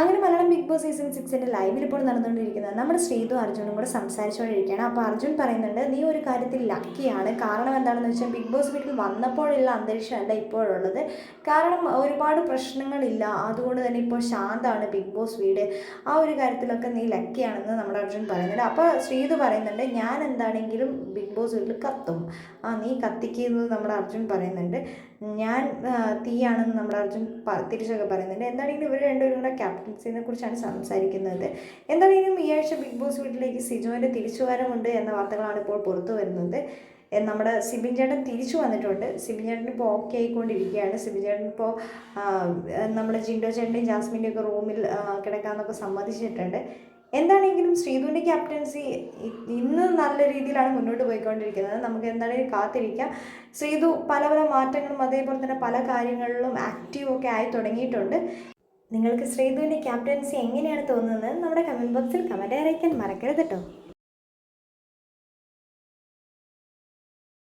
അങ്ങനെ Malayalam Bigg Boss season സിക്സിന്റെ ലൈവിൽ ഇപ്പോൾ നടന്നുകൊണ്ടിരിക്കുന്നത് നമ്മുടെ ശ്രീതു അർജുനും കൂടെ സംസാരിച്ചുകൊണ്ടിരിക്കുകയാണ്. അപ്പോൾ അർജുൻ പറയുന്നുണ്ട് നീ ഒരു കാര്യത്തിൽ ലക്കിയാണ് കാരണം എന്താണെന്ന് വെച്ചാൽ ബിഗ് ബോസ് വീട്ടിൽ വന്നപ്പോഴുള്ള അന്തരീക്ഷമല്ല ഇപ്പോഴുള്ളത്. കാരണം ഒരുപാട് പ്രശ്നങ്ങളില്ല. അതുകൊണ്ട് തന്നെ ഇപ്പോൾ ശാന്താണ് ബിഗ് ബോസ് വീട്. ആ ഒരു കാര്യത്തിലൊക്കെ നീ ലക്കിയാണെന്ന് നമ്മുടെ അർജുൻ പറയുന്നുണ്ട്. അപ്പോൾ ശ്രീതു പറയുന്നുണ്ട് ഞാൻ എന്താണെങ്കിലും ബിഗ് ബോസ് വീട്ടിൽ കത്തും. ആ നീ കത്തിക്കുന്നത് നമ്മുടെ അർജുൻ പറയുന്നുണ്ട്. ഞാൻ തീയാണെന്ന് നമ്മുടെ അർജുൻ തിരിച്ചൊക്കെ പറയുന്നുണ്ട്. എന്താണെങ്കിലും ഇവർ രണ്ടുപേരും കൂടെ ക്യാപ്റ്റൻസിനെ കുറിച്ചാണ് സംസാരിക്കുന്നത്. എന്താണെങ്കിലും ഈ ആഴ്ച ബിഗ് ബോസ് വീട്ടിലേക്ക് സിജോന്റെ തിരിച്ചുവരവുണ്ട് എന്ന വാർത്തകളാണ് ഇപ്പോൾ പുറത്തു വരുന്നത്. നമ്മുടെ സിബിൻ ചേട്ടൻ തിരിച്ചു വന്നിട്ടുണ്ട്. സിബിൻ ചേട്ടൻ ഇപ്പോൾ ഓക്കെ ആയിക്കൊണ്ടിരിക്കുകയാണ്. സിബിൻ ചേട്ടൻ ഇപ്പോൾ നമ്മുടെ ജിൻഡോ ചേട്ടന്റെയും ജാസ്മിന്റെയും ഒക്കെ റൂമിൽ കിടക്കാമെന്നൊക്കെ സമ്മതിച്ചിട്ടുണ്ട്. എന്താണെങ്കിലും ശ്രീധുവിന്റെ ക്യാപ്റ്റൻസി ഇന്ന് നല്ല രീതിയിലാണ് മുന്നോട്ട് പോയിക്കൊണ്ടിരിക്കുന്നത്. നമുക്ക് എന്താണെങ്കിലും കാത്തിരിക്കാം. ശ്രീധു പല പല മാറ്റങ്ങളും അതേപോലെ തന്നെ പല കാര്യങ്ങളിലും ആക്റ്റീവ് ഒക്കെ ആയി തുടങ്ങിയിട്ടുണ്ട്. നിങ്ങൾക്ക് ശ്രീധുവിന്റെ ക്യാപ്റ്റൻസി എങ്ങനെയാണ് തോന്നുന്നത്? നമ്മുടെ കമന്റ് ബോക്സിൽ കമന്റ് അറിയിക്കാൻ മറക്കരുത് കേട്ടോ.